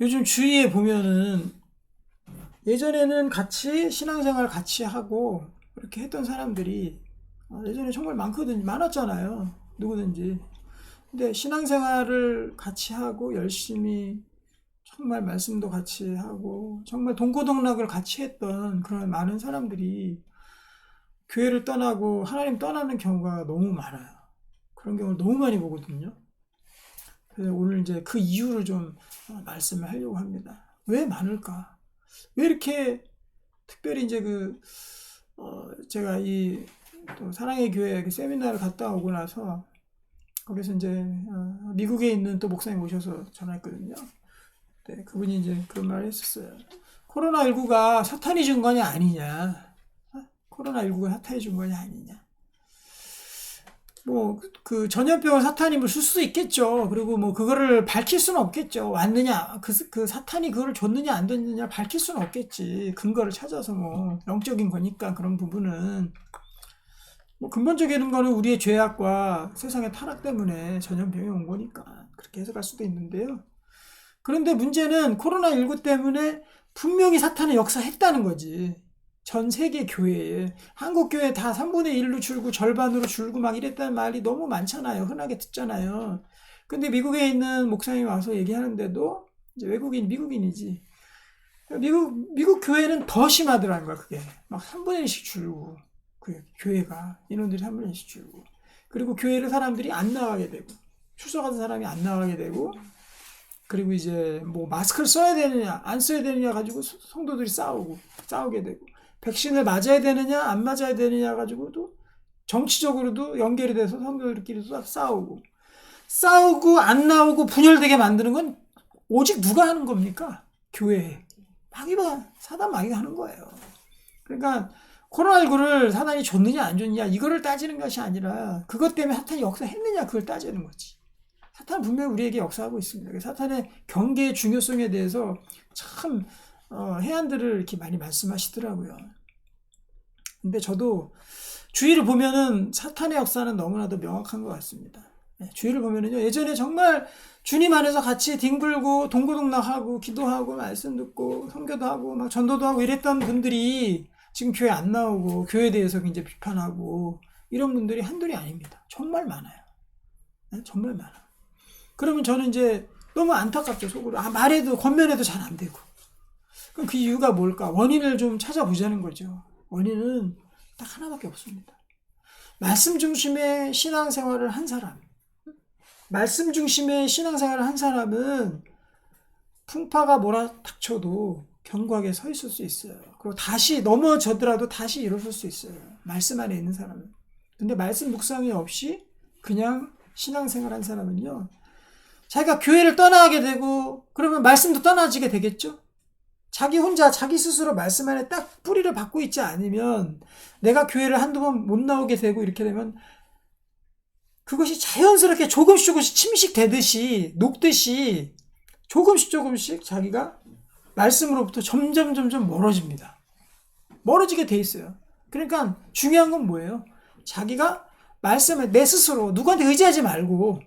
요즘 주위에 보면은 예전에는 같이 신앙생활 같이 하고 그렇게 했던 사람들이 어, 예전에 정말 많거든요. 많았잖아요. 누구든지. 근데 신앙생활을 같이 하고 열심히 정말 말씀도 같이 하고 정말 동고동락을 같이 했던 그런 많은 사람들이 교회를 떠나고 하나님 떠나는 경우가 너무 많아요. 그런 경우를 너무 많이 보거든요. 그래서 오늘 이제 그 이유를 좀 어, 말씀을 하려고 합니다. 왜 많을까? 왜 이렇게 특별히 이제 그 어, 제가 이 또 사랑의 교회 그 세미나를 갔다 오고 나서 거기서 이제 어, 미국에 있는 또 목사님 오셔서 전화했거든요. 네, 그분이 이제 그런 말을 했었어요. 코로나19가 사탄이 준 거냐 아니냐. 어? 코로나19가 사탄이 준 거냐 아니냐. 뭐 그 전염병을 사탄임을 쓸 수도 있겠죠. 그리고 뭐 그거를 밝힐 수는 없겠죠. 왔느냐 그, 그 사탄이 그거를 줬느냐 안 줬느냐 밝힐 수는 없겠지. 근거를 찾아서 뭐 영적인 거니까 그런 부분은 뭐 근본적인 거는 우리의 죄악과 세상의 타락 때문에 전염병이 온 거니까 그렇게 해석할 수도 있는데요. 그런데 문제는 코로나 19 때문에 분명히 사탄의 역사했다는 거지. 전 세계 교회에 한국 교회 다 3분의 1로 줄고 절반으로 줄고 막 이랬다는 말이 너무 많잖아요. 흔하게 듣잖아요. 근데 미국에 있는 목사님이 와서 얘기하는데도 외국인 미국인이지. 미국 미국 교회는 더 심하더라는 거야, 그게. 막 3분의 1씩 줄고 그 교회가 인원들이 3분의 1씩 줄고 그리고 교회를 사람들이 안 나가게 되고 출석하는 사람이 안 나가게 되고 그리고 이제 뭐 마스크를 써야 되느냐 안 써야 되느냐 가지고 성도들이 싸우고 싸우게 되고 백신을 맞아야 되느냐 안 맞아야 되느냐 가지고도 정치적으로도 연결이 돼서 성도들끼리도 싸우고 싸우고 안 나오고 분열되게 만드는 건 오직 누가 하는 겁니까? 교회 마귀가 사단 마귀가 하는 거예요. 그러니까 코로나19를 사단이 줬느냐 안 줬느냐 이거를 따지는 것이 아니라 그것 때문에 사탄이 역사했느냐 그걸 따지는 거지. 사탄은 분명히 우리에게 역사하고 있습니다. 사탄의 경계의 중요성에 대해서 참 어, 해안들을 이렇게 많이 말씀하시더라고요. 근데 저도 주위를 보면은 사탄의 역사는 너무나도 명확한 것 같습니다. 네, 주위를 보면은요, 예전에 정말 주님 안에서 같이 뒹굴고 동고동락하고 기도하고 말씀 듣고 성교도 하고 막 전도도 하고 이랬던 분들이 지금 교회 안 나오고 교회에 대해서 이제 비판하고 이런 분들이 한둘이 아닙니다. 정말 많아요. 네, 정말 많아. 그러면 저는 이제 너무 안타깝죠 속으로. 아 말해도 겉면에도 잘 안 되고. 그럼 그 이유가 뭘까? 원인을 좀 찾아보자는 거죠. 원인은 딱 하나밖에 없습니다. 말씀 중심의 신앙생활을 한 사람. 말씀 중심의 신앙생활을 한 사람은 풍파가 몰아닥쳐도 견고하게 서 있을 수 있어요. 그리고 다시 넘어져더라도 다시 일어설 수 있어요. 말씀 안에 있는 사람은. 근데 말씀 묵상이 없이 그냥 신앙생활 한 사람은요. 자기가 교회를 떠나게 되고 그러면 말씀도 떠나지게 되겠죠? 자기 혼자 자기 스스로 말씀 안에 딱 뿌리를 받고 있지 않으면 내가 교회를 한두 번 못 나오게 되고 이렇게 되면 그것이 자연스럽게 조금씩 조금씩 침식되듯이 녹듯이 조금씩 조금씩 자기가 말씀으로부터 점점 점점 멀어집니다. 멀어지게 돼 있어요. 그러니까 중요한 건 뭐예요? 자기가 말씀을 내 스스로 누구한테 의지하지 말고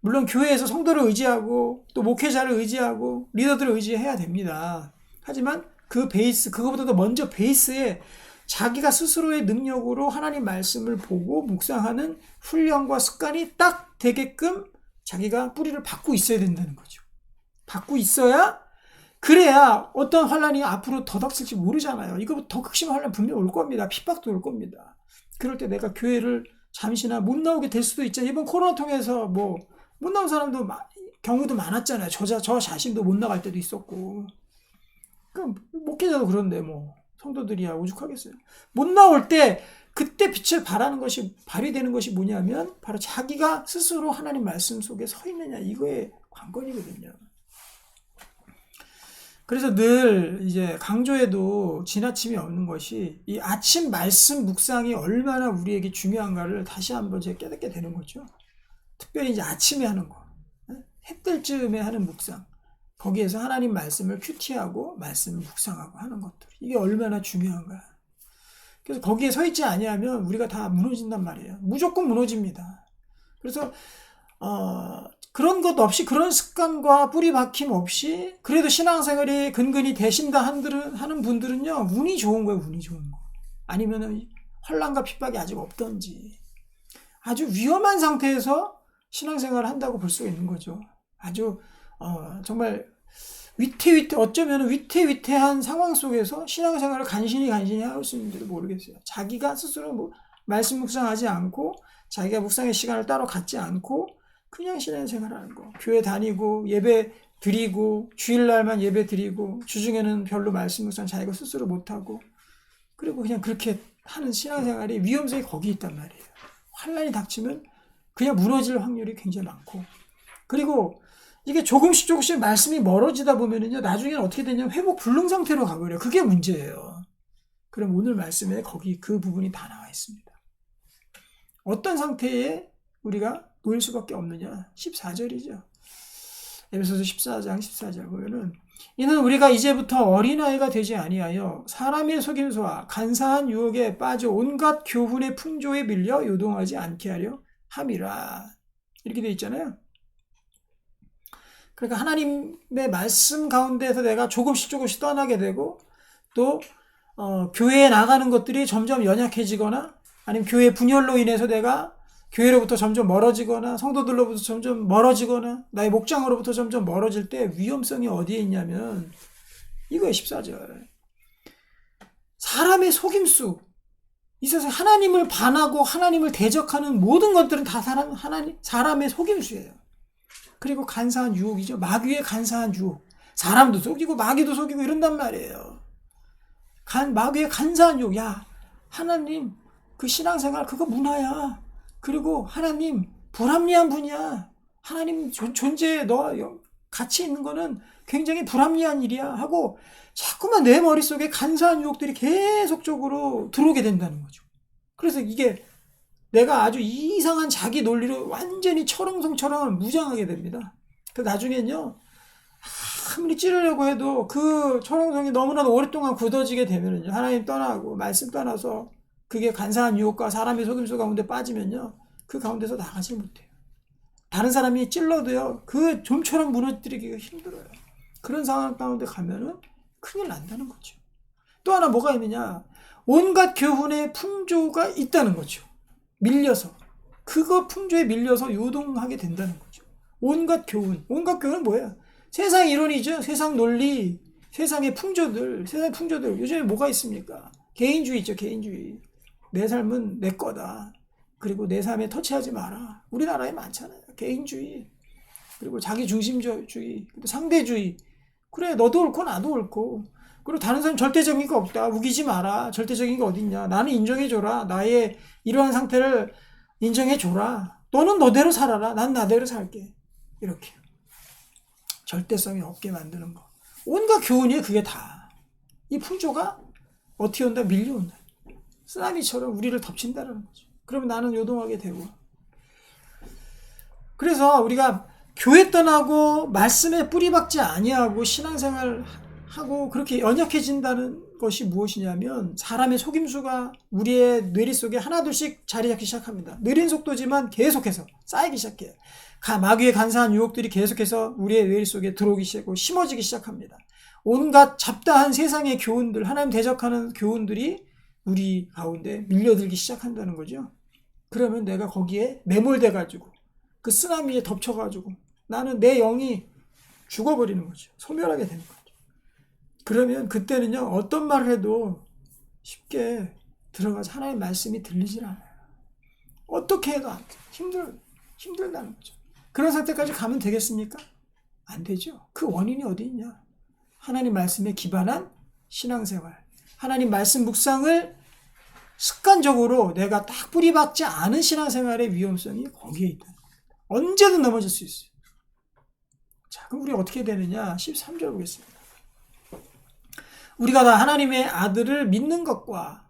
물론 교회에서 성도를 의지하고 또 목회자를 의지하고 리더들을 의지해야 됩니다. 하지만 그 베이스, 그거보다도 먼저 베이스에 자기가 스스로의 능력으로 하나님 말씀을 보고 묵상하는 훈련과 습관이 딱 되게끔 자기가 뿌리를 받고 있어야 된다는 거죠. 받고 있어야 그래야 어떤 환란이 앞으로 더 닥칠지 모르잖아요. 이거 더 극심한 환란 분명 올 겁니다. 핍박도 올 겁니다. 그럴 때 내가 교회를 잠시나 못 나오게 될 수도 있잖아요. 이번 코로나 통해서 뭐 못 나온 사람도 경우도 많았잖아요. 저, 저 자신도 못 나갈 때도 있었고. 그럼 목회자도 그런데 뭐 성도들이야 오죽하겠어요. 못 나올 때 그때 빛을 발하는 것이 발휘되는 것이 뭐냐면 바로 자기가 스스로 하나님 말씀 속에 서 있느냐 이거의 관건이거든요. 그래서 늘 이제 강조해도 지나침이 없는 것이 이 아침 말씀 묵상이 얼마나 우리에게 중요한가를 다시 한번 제가 깨닫게 되는 거죠. 특별히 이제 아침에 하는 거, 해 뜰 즈음에 하는 묵상. 거기에서 하나님 말씀을 큐티하고 말씀을 묵상하고 하는 것들 이게 얼마나 중요한가. 그래서 거기에 서 있지 아니하면 우리가 다 무너진단 말이에요. 무조건 무너집니다. 그래서 어, 그런 것 없이 그런 습관과 뿌리 박힘 없이 그래도 신앙생활이 근근히 되신다 한들은- 하는 분들은요 운이 좋은 거예요 운이 좋은 거 아니면은 환란과 핍박이 아직 없던지 아주 위험한 상태에서 신앙생활을 한다고 볼 수가 있는 거죠 아주 어, 정말 위태위태 어쩌면 위태위태한 상황 속에서 신앙생활을 간신히 간신히 할수 있는지도 모르겠어요 자기가 스스로 뭐 말씀 묵상하지 않고 자기가 묵상의 시간을 따로 갖지 않고 그냥 신앙생활 하는 거. 교회 다니고 예배 드리고 주일날만 예배 드리고 주중에는 별로 말씀 묵상 자기가 스스로 못 하고 그리고 그냥 그렇게 하는 신앙생활이 위험성이 거기 있단 말이에요. 환란이 닥치면 그냥 무너질 확률이 굉장히 많고 그리고 이게 조금씩 조금씩 말씀이 멀어지다 보면은요 나중에는 어떻게 되냐면 회복 불능 상태로 가버려요. 그게 문제예요. 그럼 오늘 말씀에 거기 그 부분이 다 나와 있습니다. 어떤 상태에 우리가 놓일 수밖에 없느냐? 14절이죠. 에베소서 14장 14절 보면은 이는 우리가 이제부터 어린아이가 되지 아니하여 사람의 속임수와 간사한 유혹에 빠져 온갖 교훈의 풍조에 밀려 요동하지 않게 하려 함이라. 이렇게 돼 있잖아요. 그러니까 하나님의 말씀 가운데서 내가 조금씩 조금씩 떠나게 되고 또 어, 교회에 나가는 것들이 점점 연약해지거나 아니면 교회 분열로 인해서 내가 교회로부터 점점 멀어지거나 성도들로부터 점점 멀어지거나 나의 목장으로부터 점점 멀어질 때 위험성이 어디에 있냐면 이거예요 14절. 사람의 속임수. 이 세상 하나님을 반하고 하나님을 대적하는 모든 것들은 다 사람, 하나님, 사람의 속임수예요 그리고 간사한 유혹이죠. 마귀의 간사한 유혹. 사람도 속이고 마귀도 속이고 이런단 말이에요. 간, 마귀의 간사한 유혹. 야 하나님 그 신앙생활 그거 문화야. 그리고 하나님 불합리한 분이야. 하나님 존- 존재에 너 여- 같이 있는 거는 굉장히 불합리한 일이야. 하고 자꾸만 내 머릿속에 간사한 유혹들이 계속적으로 들어오게 된다는 거죠. 그래서 이게 내가 아주 이상한 자기 논리로 완전히 철옹성처럼 무장하게 됩니다. 그 나중엔요. 아무리 찌르려고 해도 그 철옹성이 너무나도 오랫동안 굳어지게 되면은요. 하나님 떠나고 말씀 떠나서 그게 간사한 유혹과 사람의 속임수 가운데 빠지면요. 그 가운데서 나가지 못해요. 다른 사람이 찔러도요. 그 좀처럼 무너뜨리기가 힘들어요. 그런 상황 가운데 가면은 큰일 난다는 거죠. 또 하나 뭐가 있느냐. 온갖 교훈의 풍조가 있다는 거죠. 밀려서. 그거 풍조에 밀려서 요동하게 된다는 거죠. 온갖 교훈. 온갖 교훈은 뭐예요? 세상 이론이죠. 세상 논리, 세상의 풍조들, 세상의 풍조들. 요즘에 뭐가 있습니까? 개인주의 있죠, 개인주의. 내 삶은 내 거다. 그리고 내 삶에 터치하지 마라. 우리나라에 많잖아요. 개인주의. 그리고 자기 중심주의, 상대주의. 그래, 너도 옳고 나도 옳고. 그리고 다른 사람 절대적인 거 없다. 우기지 마라. 절대적인 거 어딨냐. 나는 인정해줘라. 나의 이러한 상태를 인정해줘라. 너는 너대로 살아라. 난 나대로 살게. 이렇게. 절대성이 없게 만드는 거. 온갖 교훈이에요, 그게 다. 이 풍조가 어떻게 온다? 밀려온다. 쓰나미처럼 우리를 덮친다는 거죠. 그러면 나는 요동하게 되고. 그래서 우리가 교회 떠나고 말씀에 뿌리 박지 아니하고 신앙생활 하고 그렇게 연약해진다는 것이 무엇이냐면 사람의 속임수가 우리의 뇌리 속에 하나둘씩 자리 잡기 시작합니다. 느린 속도지만 계속해서 쌓이기 시작해요. 가- 마귀의 간사한 유혹들이 계속해서 우리의 뇌리 속에 들어오기 시작하고 심어지기 시작합니다. 온갖 잡다한 세상의 교훈들, 하나님 대적하는 교훈들이 우리 가운데 밀려들기 시작한다는 거죠. 그러면 내가 거기에 매몰돼 가지고 그 쓰나미에 덮쳐 가지고 나는 내 영이 죽어버리는 거죠. 소멸하게 되는 거죠. 그러면 그때는요 어떤 말을 해도 쉽게 들어가서 하나님의 말씀이 들리질 않아요. 어떻게 해도. 힘들 힘들다는 거죠. 그런 상태까지 가면 되겠습니까? 안 되죠. 그 원인이 어디 있냐? 하나님 말씀에 기반한 신앙생활. 하나님 말씀 묵상을 습관적으로 내가 딱 뿌리박지 않은 신앙생활의 위험성이 거기에 있다. 언제든 넘어질 수 있어요. 자, 그럼 우리 어떻게 되느냐? 13절 보겠습니다. 우리가 다 하나님의 아들을 믿는 것과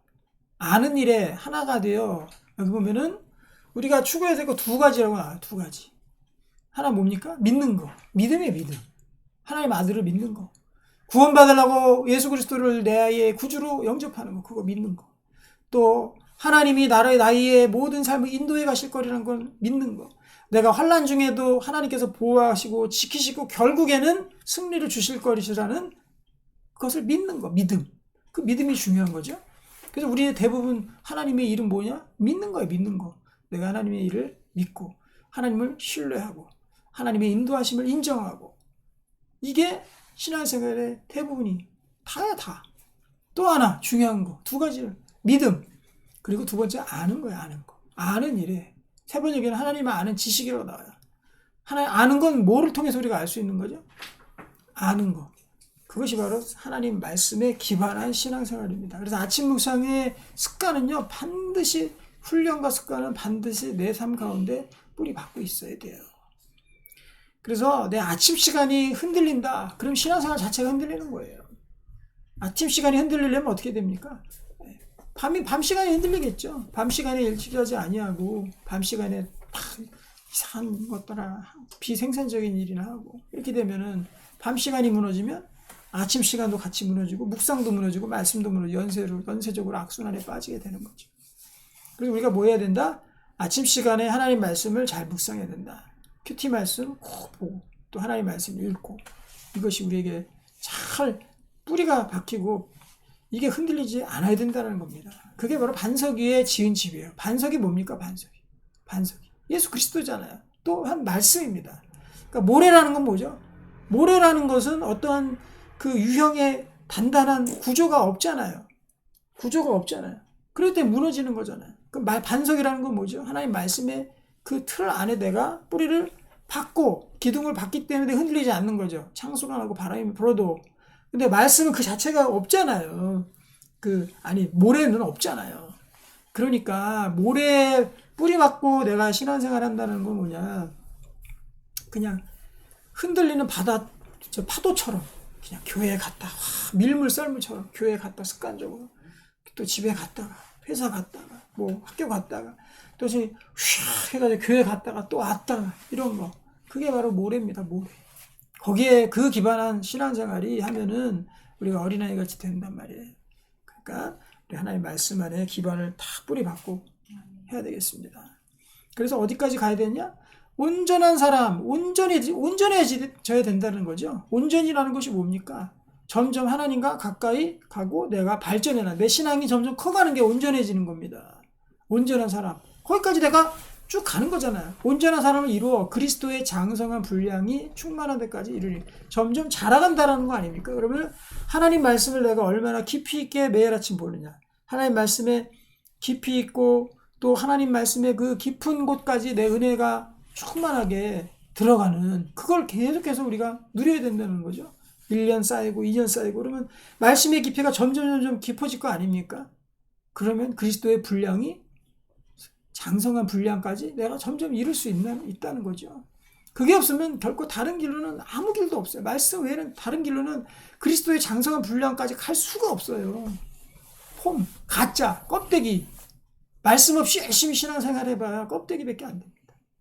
아는 일에 하나가 되어 여기 보면은 우리가 추구해야 될 거 두 가지라고 나와요. 두 가지. 하나 뭡니까? 믿는 거. 믿음의 믿음. 하나님 아들을 믿는 거. 구원받으려고 예수 그리스도를 내 아이의 구주로 영접하는 거. 그거 믿는 거. 또 하나님이 나의 나이의 모든 삶을 인도해 가실 거라는 걸 믿는 거. 내가 환란 중에도 하나님께서 보호하시고 지키시고 결국에는 승리를 주실 것이라는 그것을 믿는 거, 믿음. 그 믿음이 중요한 거죠. 그래서 우리의 대부분 하나님의 일은 뭐냐? 믿는 거예요, 믿는 거. 내가 하나님의 일을 믿고 하나님을 신뢰하고 하나님의 인도하심을 인정하고 이게 신앙생활의 대부분이 다야 다. 또 하나 중요한 거 두 가지를 믿음 그리고 두 번째 아는 거야 아는 거 아는 일에 세 번째는 하나님을 아는 지식이라고 나와요. 하나 아는 건 뭐를 통해서 우리가 알 수 있는 거죠? 아는 거. 그것이 바로 하나님 말씀에 기반한 신앙생활입니다. 그래서 아침 묵상의 습관은요 반드시 훈련과 습관은 반드시 내 삶 가운데 뿌리 박고 있어야 돼요. 그래서 내 아침 시간이 흔들린다. 그럼 신앙생활 자체가 흔들리는 거예요. 아침 시간이 흔들리려면 어떻게 됩니까? 밤이 밤 시간에 흔들리겠죠. 밤 시간에 일찍 하지 아니하고 밤 시간에 막 이상한 것들아 비생산적인 일이나 하고 이렇게 되면은 밤 시간이 무너지면 아침 시간도 같이 무너지고 묵상도 무너지고 말씀도 무너지고 연세로 연쇄적으로 악순환에 빠지게 되는 거죠. 그래서 우리가 뭐 해야 된다? 아침 시간에 하나님 말씀을 잘 묵상해야 된다. 큐티 말씀 꼭 보고 또 하나님 말씀 읽고 이것이 우리에게 잘 뿌리가 박히고 이게 흔들리지 않아야 된다는 겁니다. 그게 바로 반석 위에 지은 집이에요. 반석이 뭡니까? 반석이. 반석이. 예수 그리스도잖아요. 또 한 말씀입니다. 그러니까 모래라는 건 뭐죠? 모래라는 것은 어떠한 그 유형의 단단한 구조가 없잖아요. 구조가 없잖아요. 그럴 때 무너지는 거잖아요. 그 말, 반석이라는 건 뭐죠? 하나님 말씀의 그 틀 안에 내가 뿌리를 받고 기둥을 받기 때문에 흔들리지 않는 거죠. 창수가 나고 바람이 불어도. 근데 말씀은 그 자체가 없잖아요. 그 아니 모래는 없잖아요. 그러니까 모래 뿌리 받고 내가 신앙생활 한다는 건 뭐냐? 그냥 흔들리는 바다 저 파도처럼 그냥 교회에 갔다 와, 밀물 썰물처럼 교회에 갔다 습관적으로. 또 집에 갔다가 회사 갔다가 뭐 학교 갔다가 또휘 해가지고 교회 갔다가 또 왔다가 이런 거. 그게 바로 모래입니다 모래. 거기에 그 기반한 신앙생활이 하면은 우리가 어린아이 같이 된단 말이에요. 그러니까 우리 하나님 말씀 안에 기반을 다 뿌리 받고 해야 되겠습니다. 그래서 어디까지 가야 되냐 온전한 사람 온전해 온전해져야 된다는 거죠 온전이라는 것이 뭡니까 점점 하나님과 가까이 가고 내가 발전해나 내 신앙이 점점 커가는 게 온전해지는 겁니다. 온전한 사람 거기까지 내가 쭉 가는 거잖아요. 온전한 사람을 이루어 그리스도의 장성한 분량이 충만한 데까지 이르니 점점 자라간다라는 거 아닙니까? 그러면 하나님 말씀을 내가 얼마나 깊이 있게 매일 아침 보느냐. 하나님 말씀에 깊이 있고 또 하나님 말씀의 그 깊은 곳까지 내 은혜가 충만하게 들어가는 그걸 계속해서 우리가 누려야 된다는 거죠. 1년 쌓이고 2년 쌓이고 그러면 말씀의 깊이가 점점 점점 깊어질 거 아닙니까? 그러면 그리스도의 분량이 장성한 분량까지 내가 점점 이룰 수 있는, 있다는 거죠. 그게 없으면 결코 다른 길로는 아무 길도 없어요. 말씀 외에는 다른 길로는 그리스도의 장성한 분량까지 갈 수가 없어요. 폼, 가짜, 껍데기. 말씀 없이 열심히 신앙생활 해봐야 껍데기밖에 안 됩니다.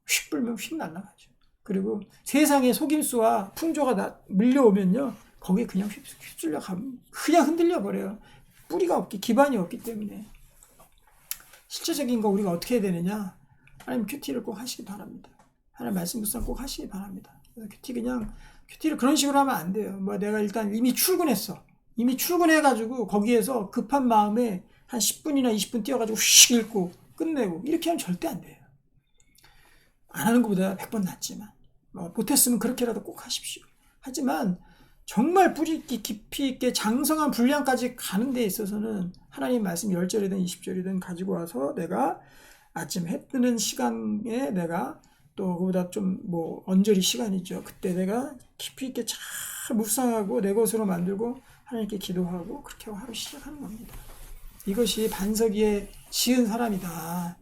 휙 불면 휙 날아가죠. 그리고 세상의 속임수와 풍조가 나, 밀려오면요. 거기에 그냥 휩, 휩쓸려 가면 그냥 흔들려 버려요. 뿌리가 없기, 기반이 없기 때문에. 실제적인 거 우리가 어떻게 해야 되느냐? 하나님 큐티를 꼭 하시기 바랍니다. 하나님 말씀 묵상 꼭 하시기 바랍니다. 큐티 그냥 큐티를 그런 식으로 하면 안 돼요. 뭐 내가 일단 이미 출근했어. 이미 출근해가지고 거기에서 급한 마음에 한 10분이나 20분 뛰어가지고 휙 읽고 끝내고 이렇게 하면 절대 안 돼요. 안 하는 것보다 100번 낫지만 뭐 못했으면 그렇게라도 꼭 하십시오. 하지만 정말 뿌리 깊이 있게 장성한 분량까지 가는 데 있어서는 하나님 말씀 10절이든 20절이든 가지고 와서 내가 아침 해 뜨는 시간에 내가 또 그보다 좀 뭐 언저리 시간이죠. 그때 내가 깊이 있게 잘 묵상하고 내 것으로 만들고 하나님께 기도하고 그렇게 하루 시작하는 겁니다. 이것이 반석 위에 지은 사람이다.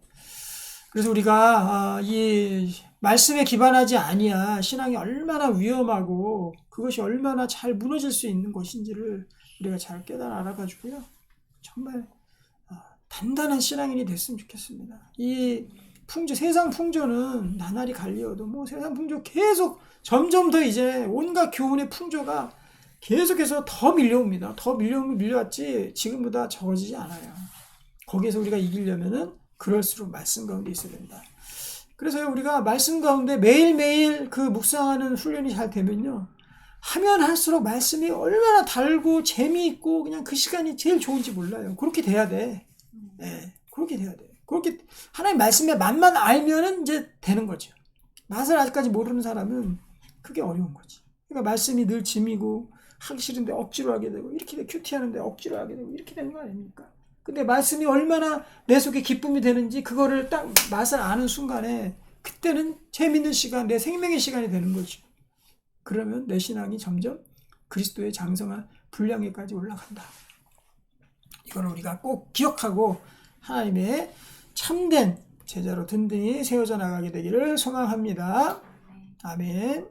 그래서 우리가 아, 이 말씀에 기반하지 아니야 신앙이 얼마나 위험하고 그것이 얼마나 잘 무너질 수 있는 것인지를 우리가 잘 깨달아 알아가지고요 정말 아, 단단한 신앙인이 됐으면 좋겠습니다. 이 풍조 세상 풍조는 나날이 갈리어도 뭐 세상 풍조 계속 점점 더 이제 온갖 교훈의 풍조가 계속해서 더 밀려옵니다. 더 밀려오면 밀려왔지 지금보다 적어지지 않아요. 거기에서 우리가 이기려면은 그럴수록 말씀 가운데 있어야 된다. 그래서 우리가 말씀 가운데 매일매일 그 묵상하는 훈련이 잘 되면요. 하면 할수록 말씀이 얼마나 달고 재미있고 그냥 그 시간이 제일 좋은지 몰라요. 그렇게 돼야 돼. 예, 그렇게 돼야 돼. 그렇게 하나님 말씀의 맛만 알면은 이제 되는 거죠. 맛을 아직까지 모르는 사람은 그게 어려운 거지. 그러니까 말씀이 늘 짐이고 하기 싫은데 억지로 하게 되고 이렇게 돼 큐티하는데 억지로 하게 되고 이렇게 되는 거 아닙니까? 근데 말씀이 얼마나 내 속에 기쁨이 되는지 그거를 딱 맛을 아는 순간에 그때는 재밌는 시간, 내 생명의 시간이 되는 거죠. 그러면 내 신앙이 점점 그리스도의 장성한 분량에까지 올라간다. 이걸 우리가 꼭 기억하고 하나님의 참된 제자로 든든히 세워져 나가게 되기를 소망합니다. 아멘.